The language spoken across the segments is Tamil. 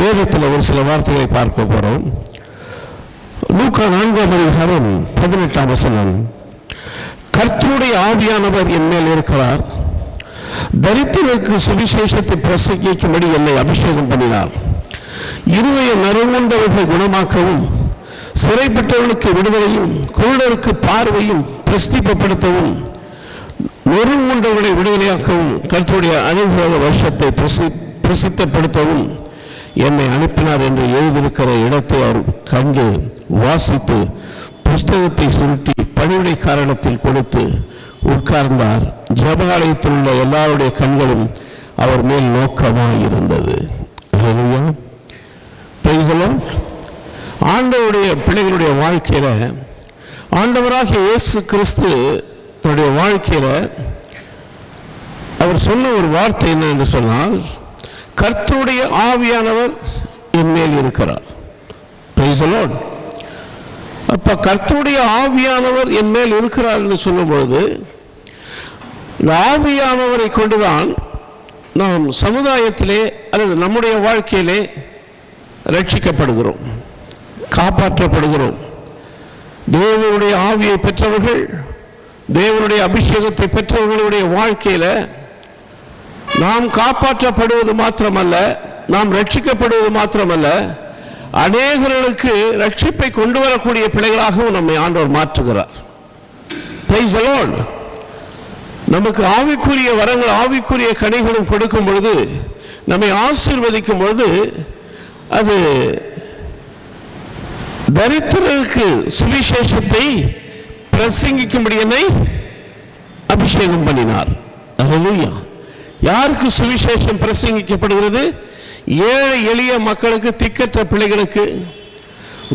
வேதத்தில் ஒரு சில வார்த்தைகளை பார்க்க போகிறோம் லூக்கா நான்காம் அதிகாரம் பதினெட்டாம் வசனம். கர்த்தருடைய ஆவியானவர் என் மேல் இருக்கிறார். தரித்திரருக்கு சுவிசேஷத்தை பிரசங்கிக்கும்படி என்னை அபிஷேகம் பண்ணினார். இருதய நறுமுண்டவர்களை குணமாக்கவும் சிறைப்பட்டவர்களுக்கு விடுதலையும் குருடருக்கு பார்வையும் பிரசித்திப்படுத்தவும் நொறுங்குண்டவர்களை விடுதலையாக்கவும் கர்த்தருடைய அனுகிரக வருஷத்தை பிரசி பிரசித்தப்படுத்தவும் என்னை அனுப்பினார் என்று எழுதியிருக்கிற இடத்தை அவர் கண்டு வாசித்து புஸ்தகத்தை சுருட்டி பணிவிடை காரணத்தில் கொடுத்து உட்கார்ந்தார். ஜபகாலயத்தில் உள்ள எல்லாருடைய கண்களும் அவர் மேல் நோக்கமாக இருந்தது. ஆண்டவருடைய பிள்ளைகளுடைய வாழ்க்கையில ஆண்டவராக இயேசு கிறிஸ்து தன்னுடைய வாழ்க்கையில அவர் சொன்ன ஒரு வார்த்தை என்ன என்று சொன்னால் கர்த்தருடைய ஆவியானவர் என் மேல் இருக்கிறார். Praise the அப்ப கர்த்தருடைய ஆவியானவர் என் மேல் இருக்கிறார் என்று சொல்லும்பொழுது இந்த ஆவியானவரை கொண்டுதான் நாம் சமுதாயத்திலே அல்லது நம்முடைய வாழ்க்கையிலே ரட்சிக்கப்படுகிறோம் காப்பாற்றப்படுகிறோம். தேவனுடைய ஆவியை பெற்றவர்கள் தேவனுடைய அபிஷேகத்தை பெற்றவர்களுடைய வாழ்க்கையில் நாம் காப்பாற்றப்படுவது மாத்திரமல்ல நாம் ரட்சிக்கப்படுவது மாத்திரமல்ல. அநேகர்களுக்கு ரட்சிப்பை கொண்டு வரக்கூடிய பிள்ளைகளாகவும் நம்மை ஆண்டவர் மாற்றுகிறார். நமக்கு ஆவிக்குரிய வரங்கள் ஆவிக்குரிய கனிகளும் கொடுக்கும் பொழுது நம்மை ஆசீர்வதிக்கும் பொழுது அது தரித்திரருக்கு சுவிசேஷத்தை பிரசங்கிக்கும்படி என்னை அபிஷேகம் பண்ணினார். அல்லேலூயா யாருக்கு சுவிசேஷம் பிரசங்கிக்கப்படுகிறது? ஏழை எளிய மக்களுக்கு திக்கற்ற பிள்ளைகளுக்கு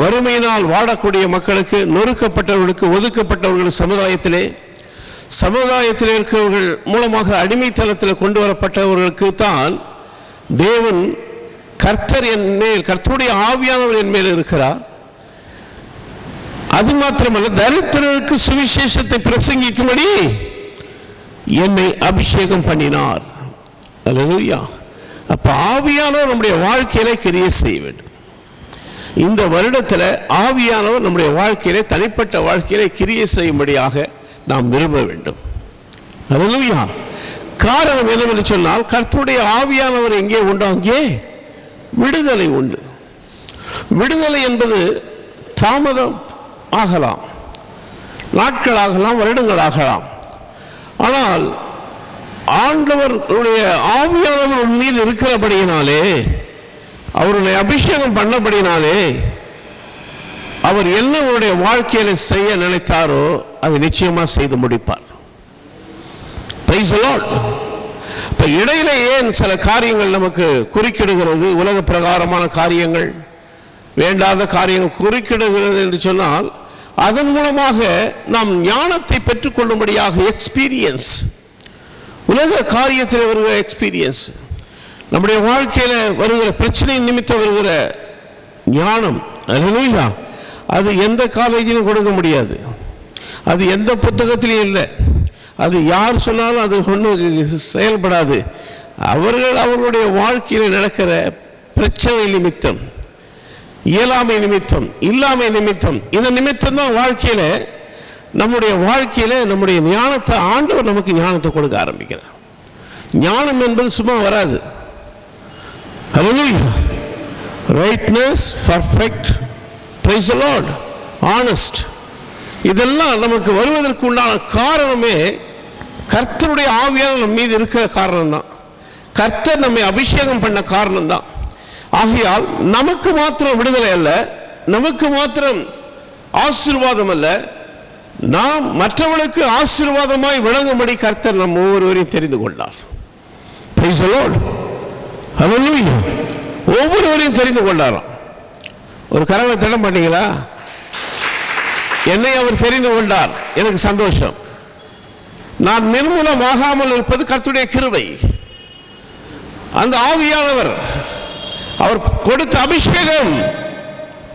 வறுமையினால் வாடக்கூடிய மக்களுக்கு நொறுக்கப்பட்டவர்களுக்கு ஒதுக்கப்பட்டவர்கள் சமுதாயத்திலே சமுதாயத்தில் இருக்கிறவர்கள் மூலமாக அடிமைத்தனத்தில் கொண்டு வரப்பட்டவர்களுக்கு தான் தேவன் கர்த்தர் என் மேல் கர்த்தருடைய ஆவியானவர் என் மேல் இருக்கிறார். அது மாத்திரமல்ல தரித்திரருக்கு சுவிசேஷத்தை பிரசங்கிக்கும்படி என்னை அபிஷேகம் பண்ணினார். அல்லேலூயா அப்போ ஆவியானவர் நம்முடைய வாழ்க்கையில கிரியை செய்ய வேண்டும். இந்த வருடத்தில் ஆவியானவர் நம்முடைய வாழ்க்கையிலே தனிப்பட்ட வாழ்க்கையிலே கிரியை செய்யும்படியாக நாம் விரும்ப வேண்டும். அல்லேலூயா காரணம் என்னவென்று சொன்னால் கர்த்தருடைய ஆவியானவர் எங்கே உண்டோ அங்கே விடுதலை உண்டு. விடுதலை என்பது தாமதம் ஆகலாம். நாட்கள் ஆகலாம் வருடங்கள் ஆகலாம். ஆனால் ஆண்டவருடைய ஆவியானவர் உன் மீது இருக்கிறபடியினாலே அவருடைய அபிஷேகம் பண்ணபடினாலே அவர் என்ன உன்னுடைய வாழ்க்கையில செய்ய நினைத்தாரோ அதை நிச்சயமா செய்து முடிப்பார். Praise இடையில ஏன் சில காரியங்கள் நமக்கு குறுக்கிடுகிறது? உலக பிரகாரமான காரியங்கள் வேண்டாத காரியங்கள் குறுக்கிடுகிறது என்று சொன்னால் அதன் மூலமாக நாம் ஞானத்தை பெற்றுக்கொள்ளும்படியாக எக்ஸ்பீரியன்ஸ் உலக காரியத்தில் வருகிற எக்ஸ்பீரியன்ஸ் நம்முடைய வாழ்க்கையில் வருகிற பிரச்சனை நிமித்தம் வருகிற ஞானம் அலுவலா அது எந்த காலேஜிலும் கொடுக்க முடியாது. அது எந்த புத்தகத்திலையும் இல்லை. அது யார் சொன்னாலும் அது ஒன்றும் செயல்படாது. அவர்கள் அவர்களுடைய வாழ்க்கையில் நடக்கிற பிரச்சனை நிமித்தம் இயலாமை நிமித்தம் இல்லாமை நிமித்தம் இந்த நிமித்தம் தான் வாழ்க்கையில் நம்முடைய வாழ்க்கையில் நம்முடைய ஞானத்தை ஆண்டவர் நமக்கு ஞானத்தை கொடுக்க ஆரம்பிக்கிறார். ஞானம் என்பது சும்மா வராது. Righteousness perfect perfect, lord honest இதெல்லாம் நமக்கு வருவதற்கு உண்டான காரணமே கர்த்தருடைய ஆவியான நம் மீது இருக்கிற காரணம் தான் கர்த்தர் நம்மை அபிஷேகம் பண்ண காரணம் தான் ஆகையால் நமக்கு மாத்திரம் விடுதலை அல்ல நமக்கு மாத்திரம் ஆசீர்வாதம் அல்ல நாம் மற்றவர்களுக்கு ஆசீர்வாதமாய் விளங்கும்படி கர்த்தர் நம் ஒவ்வொருவரையும் தெரிந்து கொண்டார். ஒவ்வொருவரையும் தெரிந்து கொண்டாராம். ஒரு கரவை திடம் பண்ணீங்களா? என்னை அவர் தெரிந்து கொண்டார். எனக்கு சந்தோஷம். நான் நிர்மூலமாகாமல் இருப்பது கர்த்துடைய கிருபை. அந்த ஆவியானவர் அவர் கொடுத்த அபிஷேகம்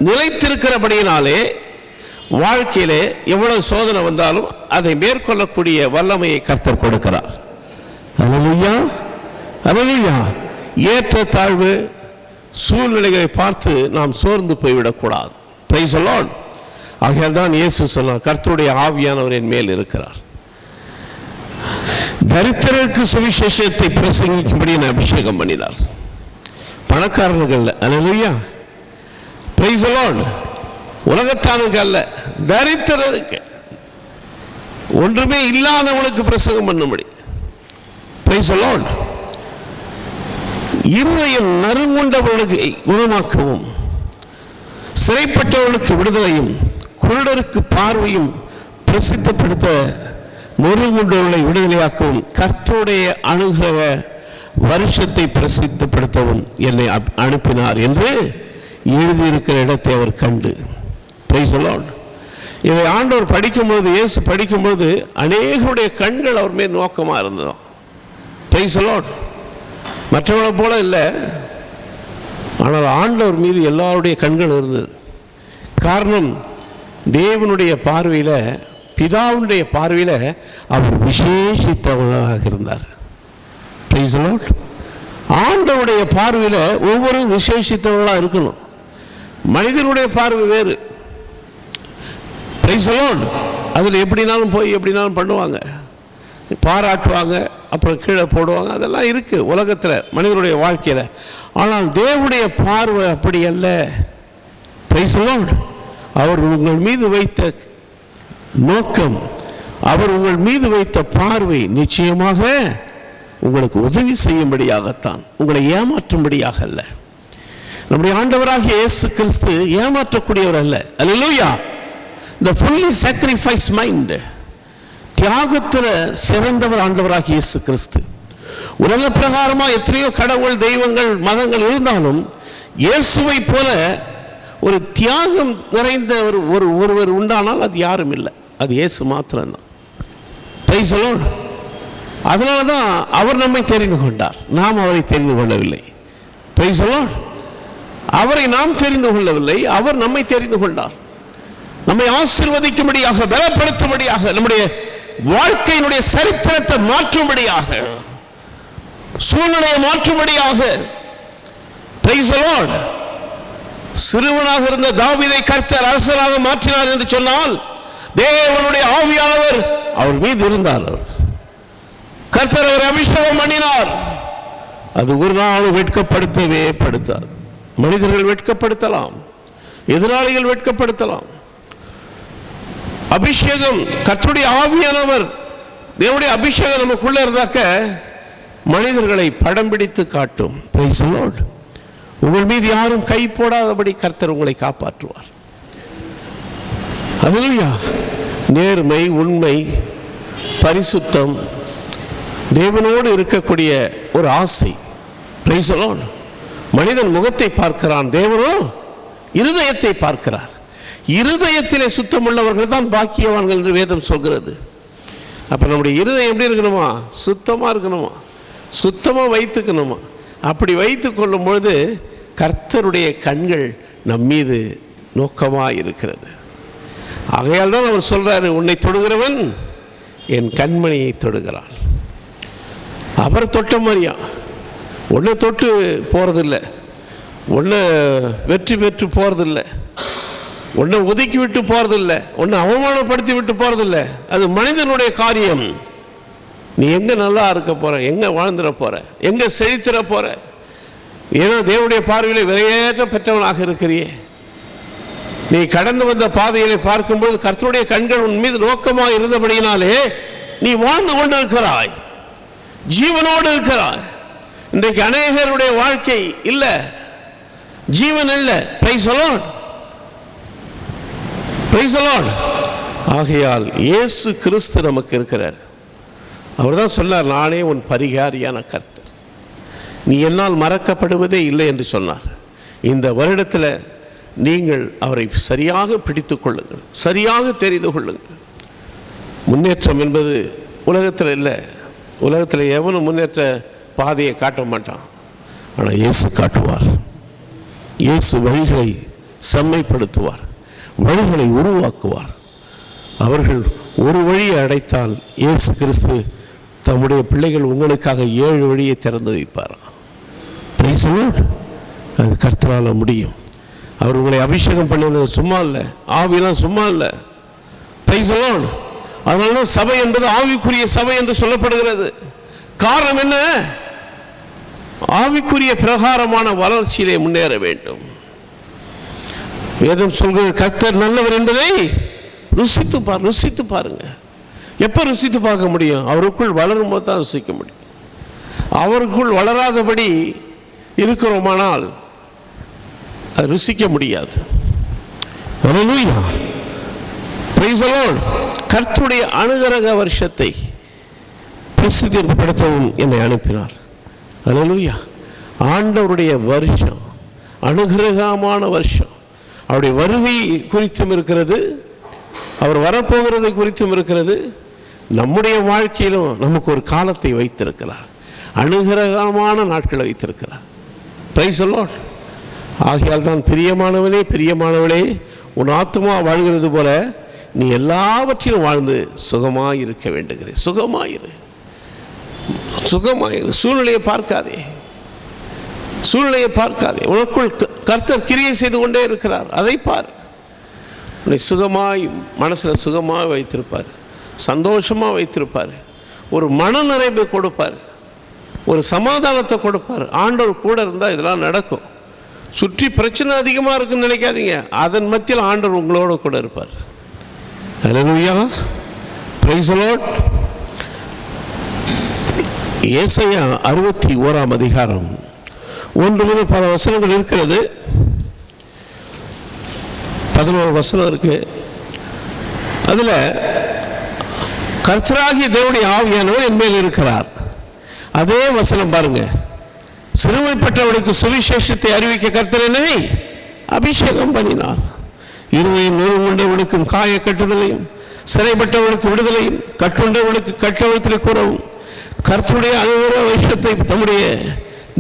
நிலைத்திருக்கிறபடியினாலே வாழ்க்கையிலே எவ்வளவு சோதனை வந்தாலும் அதை மேற்கொள்ளக்கூடிய வல்லமையை கர்த்தர் கொடுக்கிறார். அல்லேலூயா அல்லேலூயா ஏற்ற தாழ்வு சூழ்நிலைகளை பார்த்து நாம் சோர்ந்து போய்விடக்கூடாது. பிரைஸ் லார்ட் ஆகையால் தான் இயேசு சொன்னார் கர்த்தருடைய ஆவியானவர் என் மேல் இருக்கிறார். தரித்திரருக்கு சுவிசேஷத்தை பிரசங்கிக்கும்படி நான் அபிஷேகம் பண்ணினார். பணக்காரர்கள் அல்லையா பிரைஸ் லார்ட் உலகத்தானுக்கு அல்ல தரித்திரருக்கு. ஒன்றுமே இல்லாதவனுக்கு பிரசங்கம் பண்ணும்படி. போய் லார்ட் இருதயம் நறுங்குண்டவர்களுக்கு குணமாக்கவும் சிறைப்பட்டவர்களுக்கு விடுதலையும் குருடருக்கு பார்வையும் பிரசித்தப்படுத்த முருகுண்டவர்களை விடுதலையாக்கவும் கர்த்தருடைய அணுகிற வருஷத்தை பிரசித்தப்படுத்தவும் என்னை அப்- அனுப்பினார் என்று எழுதியிருக்கிற இடத்தை அவர் கண்டு பிரைஸ் லார்ட் இதை ஆண்டவர் படிக்கும்போது இயேசு படிக்கும்போது அநேகருடைய கண்கள் அவர் மேல் நோக்கமாக இருந்ததாம் பிரைஸ் லார்ட் மற்றவனை போல இல்லை. ஆனால் ஆண்டவர் மீது எல்லாருடைய கண்கள் இருந்தது. காரணம் தேவனுடைய பார்வையில் பிதாவுடைய பார்வையில் அவர் விசேஷித்தவனாக இருந்தார். Praise the Lord. பார்வையில் ஒவ்வொரு விசேஷித்தவர்களாக இருக்கணும். மனிதனுடைய பார்வை வேறு. Praise அலோன் அதில் எப்படினாலும் போய் எப்படினாலும் பண்ணுவாங்க. பாராட்டுவாங்க அப்புறம் கீழே போடுவாங்க. அதெல்லாம் இருக்குது உலகத்தில் மனிதனுடைய வாழ்க்கையில். ஆனால் தேவனுடைய பார்வை அப்படி அல்ல. Praise அலோன் அவர் உங்கள் மீது வைத்த நோக்கம் அவர் உங்கள் மீது வைத்த பார்வை நிச்சயமாக உங்களுக்கு உதவி செய்யும்படியாகத்தான் உங்களை ஏமாற்றும்படியாக அல்ல. நம்முடைய ஆண்டவராக இயேசு கிறிஸ்து ஏமாற்றக்கூடியவர் அல்ல. அல்லேலூயா இந்த ஃபுல்லி சாக்ரிஃபைஸ் மைண்டு தியாகத்தில் சிறந்தவர் ஆண்டவராக இயேசு கிறிஸ்து உலக பிரகாரமாக எத்தனையோ கடவுள் தெய்வங்கள் மதங்கள் இருந்தாலும் இயேசுவை போல ஒரு தியாகம் நிறைந்த ஒரு ஒரு ஒருவர் உண்டானால் அது யாரும் இல்லை. அது இயேசு மாத்திரம்தான். Praise the அதனால தான் அவர் நம்மை தெரிந்து கொண்டார். நாம் அவரை தெரிந்து கொள்ளவில்லை. பொய் the அவரை நாம் தெரிந்து கொள்ளவில்லை. அவர் நம்மை தெரிந்து கொண்டார். நம்மை ஆசிர்வதிக்கும்படியாக பலப்படுத்தும்படியாக நம்முடைய வாழ்க்கையினுடைய சரித்திரத்தை மாற்றும்படியாக சூழ்நிலையை மாற்றும்படியாக சிறுவனாக இருந்த தாவிதை கர்த்தர் அரசனாக மாற்றினார் என்று சொன்னால் தேவனுடைய ஆவியானவர் அவர் மீது இருந்தார் அவர். கர்த்தர் அவர் அபிஷேகம் பண்ணினார். அது ஒரு நாளும் வெட்கப்படுத்தவே படுத்தார் மனிதர்கள் வெட்கப்படுத்தலாம். எதிராளிகள் வெட்கப்படுத்தலாம். அபிஷேகம் கற்றுடைய ஆவியானவர் தேவனுடைய அபிஷேகம் நமக்குள்ள இருந்தாக்க மனிதர்களை படம் பிடித்து காட்டும். உங்கள் மீது யாரும் கை போடாதபடி கர்த்தர் உங்களை காப்பாற்றுவார். அதுலையா நேர்மை உண்மை பரிசுத்தம் தேவனோடு இருக்கக்கூடிய ஒரு ஆசை. Praise மனிதன் முகத்தை பார்க்கிறான் தேவனோ இருதயத்தை பார்க்கிறார். இருதயத்திலே சுத்தமுள்ளவர்கள் தான் பாக்கியவான்கள் என்று வேதம் சொல்கிறது. அப்போ நம்முடைய இருதயம் எப்படி இருக்கணுமா? சுத்தமாக இருக்கணுமா? சுத்தமாக வைத்துக்கணுமா? அப்படி வைத்து கொள்ளும் பொழுது கர்த்தருடைய கண்கள் நம் மீது நோக்கமாக இருக்கிறது. ஆகையால் தான் அவர் சொல்கிறாரு உன்னை தொடுகிறவன் என் கண்மணியை தொடுகிறான். அவர் தொட்ட மாதிரியா? ஒன்றை தொட்டு போகிறதில்ல ஒன்று வெற்றி பெற்று போகிறதில்ல ஒன்றை ஒதுக்கி விட்டு போகிறதில்ல ஒன்றை அவமானப்படுத்தி விட்டு போகிறதில்ல அது மனிதனுடைய காரியம். நீ எங்கே நல்லா இருக்க போற? எங்கே வாழ்ந்துட போற? எங்கே செழித்திட போற? ஏன்னா தேவனுடைய பார்வையில் விலையேற்ற பெற்றவனாக இருக்கிறியே. நீ கடந்து வந்த பாதைகளை பார்க்கும்போது கர்த்தருடைய கண்கள் உன் மீது நோக்கமாக இருந்தபடியினாலே நீ வாழ்ந்து கொண்டு இருக்கிறாய் ஜீவனோடு இருக்கிறாய். இன்றைக்கு அநேகருடைய வாழ்க்கை இல்லை. ஜீவன் இல்லை. பிரைஸ் சொல்லணும் ஆகையால் இயேசு கிறிஸ்து நமக்கு இருக்கிறார். அவர் தான் சொன்னார் நானே உன் பரிகாரியான கர்த்தர். நீ என்னால் மறக்கப்படுவதே இல்லை என்று சொன்னார். இந்த வருடத்தில் நீங்கள் அவரை சரியாக பிடித்து கொள்ளுங்கள் சரியாக தெரிந்து கொள்ளுங்கள். முன்னேற்றம் என்பது உலகத்தில் இல்லை. உலகத்தில் எவனும் முன்னேற்ற பாதையை காட்ட மாட்டான். ஆனால் இயேசு காட்டுவார். இயேசு வழிகளை செம்மைப்படுத்துவார். வழிகளை உருவாக்குவார். அவர்கள் ஒரு வழியை அடைத்தால் இயேசு கிறிஸ்து தம்முடைய பிள்ளைகள் உங்களுக்காக ஏழு வழியை திறந்து வைப்பார். அது கர்த்தரால் முடியும். அவர் உங்களை அபிஷேகம் பண்ணினது சும்மா இல்லை. ஆவிலாம் சும்மா இல்லை. பிரைஸ் அதனால தான் சபை என்பது ஆவிக்குரிய சபை என்று சொல்லப்படுகிறது. காரணம் என்ன? ஆவிக்குரிய பிரகாரமான வளர்ச்சியிலே முன்னேற வேண்டும். வேதம் சொல்கிறது கர்த்தர் நல்லவர் என்பதை ருசித்து பார் ருசித்து பாருங்க. எப்போ ருசித்து பார்க்க முடியும்? அவருக்குள் வளரும் போது தான் ருசிக்க முடியும். அவருக்குள் வளராதபடி இருக்கிறோமானால் அது ருசிக்க முடியாது. கர்த்துடைய Praise கர்த்தருடைய அனுகிரக வருஷத்தை பிரசித்திப்படுத்தவும் என்னை அனுப்பினார். அல்லேலூயா ஆண்டவருடைய வருஷம் அனுகிரகமான வருஷம். அவருடைய வருகை குறித்தும் இருக்கிறது அவர் வரப்போகிறதை குறித்தும் இருக்கிறது. நம்முடைய வாழ்க்கையிலும் நமக்கு ஒரு காலத்தை வைத்திருக்கிறார். அனுகிரகமான நாட்களை வைத்திருக்கிறார். பிரை சொல்லோட் ஆகையால் தான் பிரியமானவனே பிரியமானவளே உன் ஆத்மா வாழ்கிறது போல நீ எல்லாவற்றிலும் வாழ்ந்து சுகமாக இருக்க வேண்டுகிறேன். சுகமாயிரு. சுகமாயிரு. சூழ்நிலையை பார்க்காதே. சூழ்நிலையை பார்க்காதே. உனக்குள் கர்த்தர் கிரியை செய்து கொண்டே இருக்கிறார். அதை பார். உன்னை சுகமாய் மனசில் சுகமாக வைத்திருப்பார். சந்தோஷமாக வைத்திருப்பார். ஒரு மன நிறைவை கொடுப்பார். ஒரு சமாதானத்தை கொடுப்பார். ஆண்டவர் கூட இருந்தால் இதெல்லாம் நடக்கும். சுற்றி பிரச்சனை அதிகமாக இருக்குன்னு நினைக்காதீங்க. அதன் மத்தியில் ஆண்டவர் உங்களோட கூட இருப்பார். ஹalleluya பிரைசலோட் ஏசையா அறுபத்தி ஓராம் அதிகாரம். ஒன்று முதல் பல வசனங்கள் இருக்கிறது. பதினோரு வசனம் இருக்கு. அதில் கர்த்தராகிய தேவனுடைய ஆவியானவர் என் மேல் இருக்கிறார். அதே வசனம் பாருங்க. சிறுமைப்பட்டவனுக்கு சுவிசேஷத்தை அறிவிக்க கர்த்தரனை அபிஷேகம் பண்ணினார். இருவையும் நூறு கொண்டவனுக்கும் காய கட்டுதலையும் சிறைப்பட்டவனுக்கு விடுதலையும் கட்டுண்டவனுக்கு கட்டவத்தில் கூறவும் கர்த்தருடைய அனுகிற வருஷத்தை தம்முடைய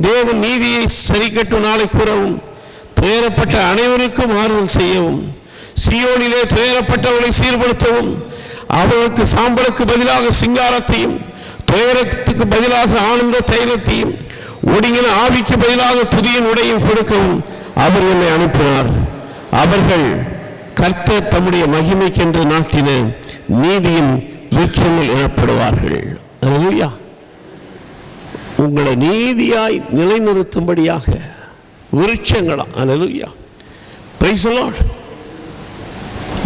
தேவன் நீதியை சரிக்கட்டும் நாளை கூறவும் துயரப்பட்ட அனைவருக்கும் ஆறுதல் செய்யவும் சியோனிலே துயரப்பட்டவர்களை சீர்படுத்தவும் அவர்களுக்கு சாம்பலுக்கு பதிலாக சிங்காரத்தையும் துயரத்துக்கு பதிலாக ஆனந்த தைரத்தையும் ஒடுங்கின ஆவிக்கு பதிலாக புதிய உடையும் கொடுக்கவும் அவர் என்னை அனுப்பினார். அவர்கள் கர்த்தர் தம்முடைய மகிமைக்கென்று நாட்டின நீதியின் விருட்சங்கள் எனப்படுவார்கள். அல்லேலூயா. உங்களை நீதியாய் நிலைநிறுத்தும்படியாக விருட்சங்களா அலலுயா பிரைஸ்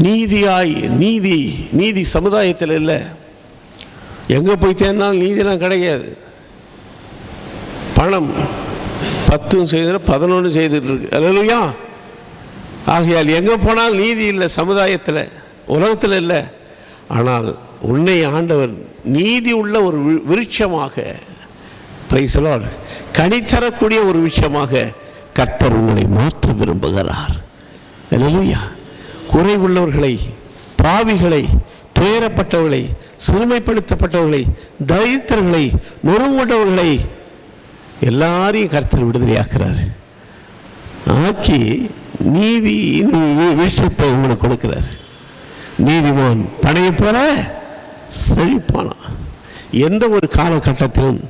நீதியாய் நீதி நீதி சமுதாயத்தில் இல்லை. எங்கே போய் தேர்னாலும் நீதிலாம் கிடையாது. பணம் பத்தும் செய்து பதினொன்று செய்துட்டுருக்கு அலலுயா ஆகையால் எங்கே போனாலும் நீதி இல்லை சமுதாயத்தில் உலகத்தில் இல்லை. ஆனால் உன்னை ஆண்டவர் நீதி உள்ள ஒரு விருட்சமாக பிரைசலால் கனி தரக்கூடிய ஒரு விஷயமாக கர்த்தர் உங்களை மாற்ற விரும்புகிறார். அல்லேலூயா குறைவுள்ளவர்களை பாவிகளை துயரப்பட்டவர்களை சிறுமைப்படுத்தப்பட்டவர்களை தரித்திரர்களை நொறுங்கொண்டவர்களை எல்லாரையும் கர்த்தர் விடுதலையாக்குறார். ஆக்கி நீதி விஷயத்தை உங்களுக்கு கொடுக்கிறார். நீதிமான் பணையை போல செழிப்பானான் எந்த ஒரு காலகட்டத்திலும்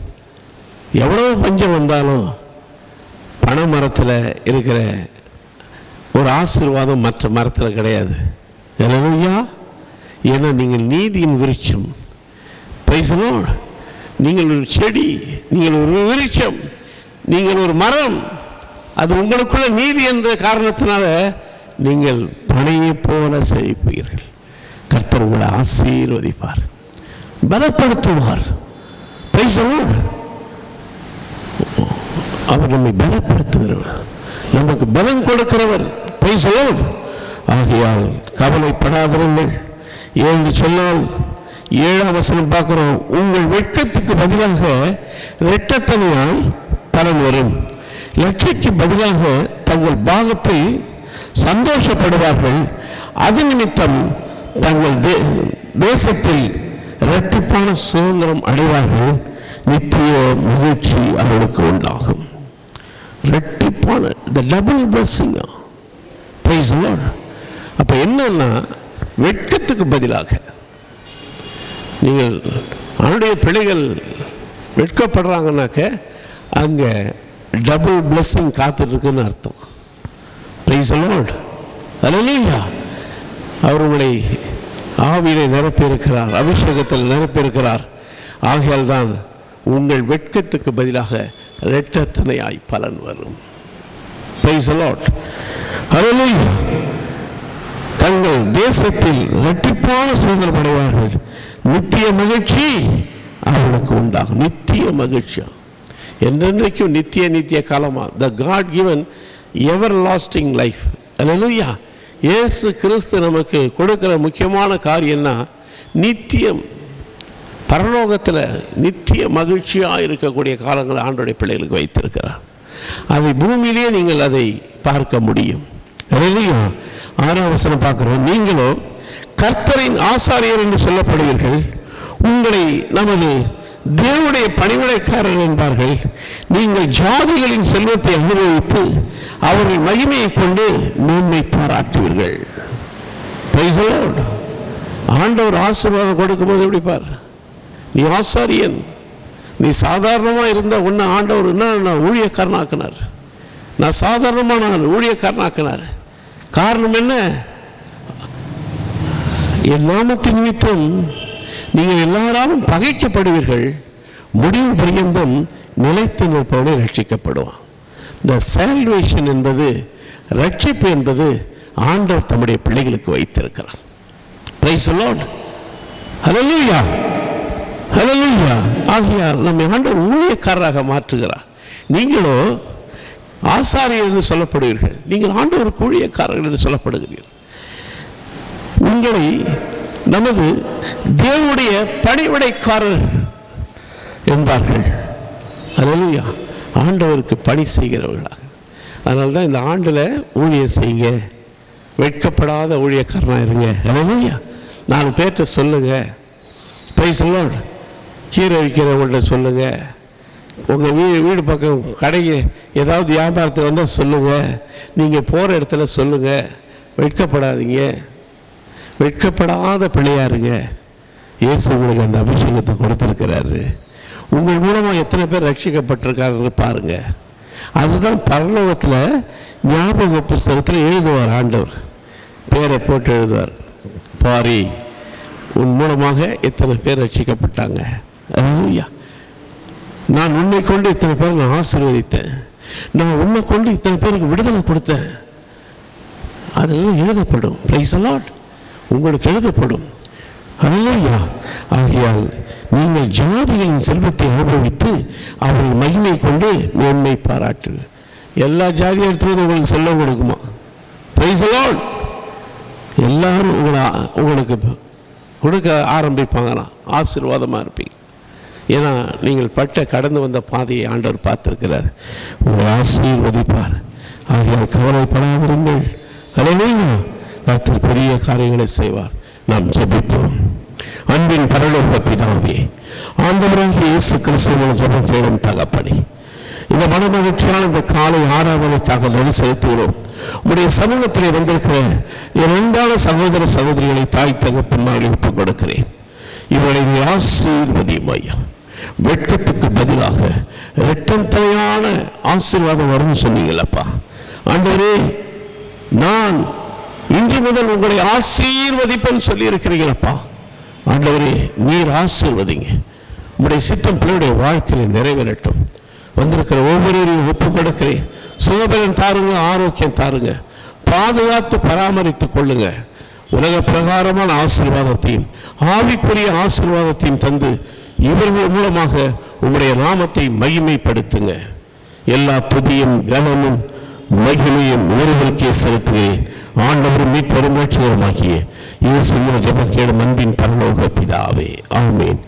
எவ்வளவு பஞ்சம் வந்தாலும் பனை மரத்தில் இருக்கிற ஒரு ஆசீர்வாதம் மற்ற மரத்தில் கிடையாது. எனவையா ஏன்னா நீங்கள் நீதியின் விருட்சம். பைசனோடு நீங்கள் ஒரு செடி நீங்கள் ஒரு விருட்சம் நீங்கள் ஒரு மரம் அது உங்களுக்குள்ள நீதி என்ற காரணத்தினால நீங்கள் பனையை போல செழிப்பீர்கள். கர்த்தர் உங்களை ஆசீர்வதிப்பார். பலப்படுத்துவார். பேசுவார் அவர் நம்மை பலப்படுத்துகிறவர். நமக்கு பலம் கொடுக்கிறவர். பேசுவோம் ஆகையால் கவலைப்படாதவர்கள் என்று சொன்னால் ஏழாம் வசனம் பார்க்குறோம் உங்கள் வெட்கத்துக்கு பதிலாக இரட்டத்தனையாய் பலன் வரும். லட்சிக்கு பதிலாக தங்கள் பாகத்தை சந்தோஷப்படுவார்கள். அது நிமித்தம் தங்கள் தே- தேசத்தில் இரட்டிப்பான சுதந்திரம் அடைவார்கள். நித்திய மகிழ்ச்சி அவர்களுக்கு உண்டாகும். ரெட்டிப்பான இந்த டபுள் பிளஸ்ஸிங் பிரைஸ் அப்போ என்னன்னா வெட்கத்துக்கு பதிலாக நீங்கள் அவனுடைய பிள்ளைகள் வெட்கப்படுறாங்கனாக்க அங்கே டபுள் பிளஸ்ஸிங் காத்துட்டு அர்த்தம். அர்த்தம் பிரைஸ் லார்ட் அல்லேலூயா அவர் உங்களை ஆவியிலே நிரப்பியிருக்கிறார் அபிஷேகத்தில் நிரப்பியிருக்கிறார். ஆகையால் தான் உங்கள் வெட்கத்துக்கு பதிலாக இரட்டத்தனையாய் பலன் வரும். தங்கள் தேசத்தில் இரட்டிப்பான சுதந்திரம் அடைவார்கள் நித்திய மகிழ்ச்சி அவர்களுக்கு உண்டாகும். நித்திய மகிழ்ச்சியா? என்றென்றைக்கும் நித்திய நித்திய காலமா? The God given everlasting life அல்லேலூயா இயேசு கிறிஸ்து நமக்கு கொடுக்கிற முக்கியமான காரியம்னா நித்தியம். பரலோகத்தில் நித்திய மகிழ்ச்சியாக இருக்கக்கூடிய காலங்களை ஆண்டோடைய பிள்ளைகளுக்கு வைத்திருக்கிறார். அதை பூமியிலே நீங்கள் அதை பார்க்க முடியும். அல்லேலூயா. ஆறாம் வசனம் பார்க்கிறோம். நீங்களோ கர்த்தரின் ஆசாரியர் என்று சொல்லப்படுவீர்கள். உங்களை நமது தேவனுடைய பணிவிடைக்காரர் என்பார்கள். நீங்கள் ஜாதிகளின் செல்வத்தை அனுபவித்து அவர்கள் மகிமையை கொண்டு மேன்மை பாராட்டுவீர்கள். ஆண்டவர் ஆசீர்வாதம் கொடுக்கும்போது எப்படி பார்? நீ ஆசாரியன். நீ சாதாரணமாக இருந்த உன்னை ஆண்டவர் என்ன நான் ஊழியக்காரனாக்கினார். நான் சாதாரணமாக நான் ஊழியக்காரனாக்கினார். காரணம் என்ன? என் நாமத்தின் நிமித்தம் நீங்கள் எல்லாராலும் பகைக்கப்படுவீர்கள். முடிவு பரியந்தம் நிலைத்து நிற்பவனை ரட்சிக்கப்படுவான். இந்த சால்வேஷன் என்பது ரட்சிப்பு என்பது ஆண்டவர் தம்முடைய பிள்ளைகளுக்கு வைத்திருக்கிறார். பிரைஸ் லார்ட் ஹalleluya ஹலலுயா ஆகியார் நம்மை ஆண்டு ஊழியக்காரராக மாற்றுகிறார். நீங்களோ ஆசாரியர் என்று சொல்லப்படுவீர்கள். நீங்கள் ஆண்டவருக்கு ஊழியக்காரர்கள் என்று சொல்லப்படுகிறீர்கள். உங்களை நமது தேவனுடைய பணிவிடைக்காரர் என்பார்கள். அதுலையா ஆண்டவருக்கு பணி செய்கிறவர்களாக. அதனால தான் இந்த ஆண்டில் ஊழியம் செய்யுங்க. வெட்கப்படாத ஊழியக்காரனாக இருங்க. அதுலையா நாலு பேர்கிட்ட சொல்லுங்க. போய் சொல்ல கீரை விற்கிறவங்கள்ட்ட சொல்லுங்கள் உங்கள் வீடு வீடு பக்கம் கடைக்கு ஏதாவது வியாபாரத்தை வந்தால் சொல்லுங்கள் நீங்கள் போகிற இடத்துல சொல்லுங்கள் வெட்கப்படாதீங்க. வெட்கப்படாத பிள்ளையாருங்க இயேசு உங்களுக்கு அந்த அபிஷேகத்தை கொடுத்துருக்கிறாரு. உங்கள் மூலமாக எத்தனை பேர் ரட்சிக்கப்பட்டிருக்காருன்னு பாருங்கள் அதுதான் பரலோகத்தில் ஞாபக புஸ்தகத்தில் எழுதுவார் ஆண்டவர். பேரை போட்டு எழுதுவார். பாரி உன் மூலமாக எத்தனை பேர் ரட்சிக்கப்பட்டாங்க? அல்லேலூயா நான் உன்னை கொண்டு இத்தனை பேர் நான் ஆசீர்வதித்தேன். நான் உன்னை கொண்டு இத்தனை பேருக்கு விடுதலை கொடுத்தேன். அதெல்லாம் எழுதப்படும். ப்ரைஸ் அலாட் உங்களுக்கு எழுதப்படும். அல்லையா ஆகையால் நீங்கள் ஜாதிகளின் செல்வத்தை அனுபவித்து அவர்கள் மகிமை கொண்டு மேன்மை பாராட்டு. எல்லா ஜாதியும் எடுத்து உங்களுக்கு செல்வம் கொடுக்குமா? ப்ரைஸ் அலாட் எல்லாரும் உங்களை உங்களுக்கு கொடுக்க ஆரம்பிப்பாங்களாம். ஆசீர்வாதமாக இருப்பீங்க. ஏன்னா நீங்கள் பட்ட கடந்து வந்த பாதையை ஆண்டவர் பார்த்திருக்கிறார். உங்களை ஆசீர்வதிப்பார். ஆகையால் கவலைப்படாதிருங்கள். அல்லேலூயா கர்த்தர் பெரிய காரியங்களை செய்வார். நாம் ஜெபிப்போம். அன்பின் பரலோக பிதாவே ஆண்டவராகிய இயேசு கிறிஸ்துவன் ஜெபம் கேளும் தகப்படி இந்த மனமகிழ்ச்சியான இந்த காலை ஆராதனைக்காக நன்றி செலுத்துகிறோம். உடைய சமூகத்திலே வந்திருக்கிற என் அன்பான சகோதர சகோதரிகளை தாய் தகப்பன்மார்களை ஒப்புக் கொடுக்கிறேன். இவர்களை நீ ஆசீர்வதியும் ஐயா. வெட்கத்துக்கு பதிலாக இரட்டம் தலையான ஆசீர்வாதம் வரும்னு சொன்னீங்களப்பா. ஆண்டவரே நான் இன்று முதல் உங்களை ஆசீர்வதிப்பேன்னு சொல்லி இருக்கிறீங்களப்பா ஆண்டவரே நீர் ஆசீர்வதிங்க. உங்களுடைய சித்தம் பிள்ளையுடைய வாழ்க்கையில் நிறைவேறட்டும். வந்திருக்கிற ஒவ்வொருவரையும் ஒப்பு கொடுக்கிறேன். சுகபலன் தாருங்க ஆரோக்கியம் தாருங்க. பாதுகாத்து பராமரித்துக் கொள்ளுங்க. உலக பிரகாரமான ஆசீர்வாதத்தையும் ஆவிக்குரிய ஆசீர்வாதத்தையும் தந்து இவர்கள் மூலமாக உங்களுடைய நாமத்தை மகிமைப்படுத்துங்க. எல்லா துதியும் கனமும் மகிமையும் ஒருவருக்கே செலுத்துகிறேன். ஆண்டவரும் மீட்பெரும் இவர் இயேசு ஜபம் கேடும் அன்பின் பரலோக பிதாவே ஆமேன்.